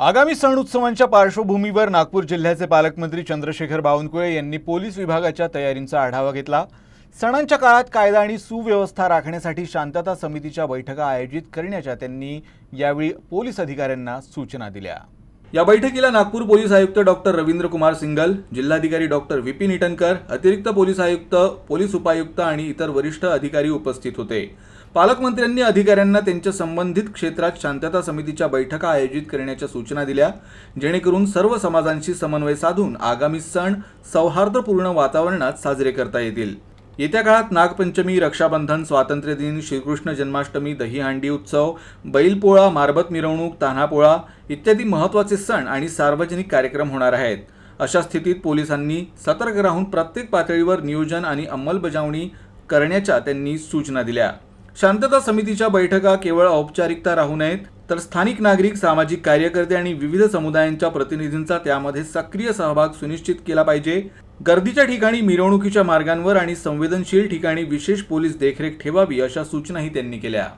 आगामी सण उत्सवांच्या पार्श्वभूमीवर नागपूर जिल्ह्याचे पालकमंत्री चंद्रशेखर बावनकुळे यांनी पोलीस विभागाच्या तयारींचा आढावा घेतला. सणांच्या काळात कायदा आणि सुव्यवस्था राखण्यासाठी शांतता समितीच्या बैठका आयोजित करण्याच्या त्यांनी यावेळी पोलीस अधिकाऱ्यांना सूचना दिल्या. या बैठकीला नागपूर पोलीस आयुक्त डॉक्टर रवींद्र कुमार सिंगल जिल्हाधिकारी डॉक्टर विपिन इटनकर अतिरिक्त पोलीस आयुक्त पोलीस उपायुक्त आणि इतर वरिष्ठ अधिकारी उपस्थित होते. पालकमंत्र्यांनी अधिकाऱ्यांना त्यांच्या संबंधित क्षेत्रात शांतता समितीच्या बैठका आयोजित करण्याच्या सूचना दिल्या जेणेकरून सर्व समाजांशी समन्वय साधून आगामी सण सौहार्दपूर्ण वातावरणात साजरे करता येतील. येत्या काळात नागपंचमी रक्षाबंधन स्वातंत्र्य दिन श्रीकृष्ण जन्माष्टमी दहीहंडी उत्सव बैलपोळा मारबत मिरवणूक तान्हापोळा इत्यादी महत्त्वाचे सण आणि सार्वजनिक कार्यक्रम होणार आहेत. अशा स्थितीत पोलिसांनी सतर्क राहून प्रत्येक पातळीवर नियोजन आणि अंमलबजावणी करण्याच्या त्यांनी सूचना दिल्या. शांतता समितीच्या बैठका केवळ औपचारिकता राहू नयेत तर स्थानिक नागरिक सामाजिक कार्यकर्ते आणि विविध समुदायांच्या प्रतिनिधींचा त्यामध्ये सक्रिय सहभाग सुनिश्चित केला पाहिजे. गर्दीच्या ठिकाणी मिरवणुकीच्या मार्गांवर आणि संवेदनशील ठिकाणी विशेष पोलीस देखरेख ठेवावी अशा सूचनाही त्यांनी केल्या.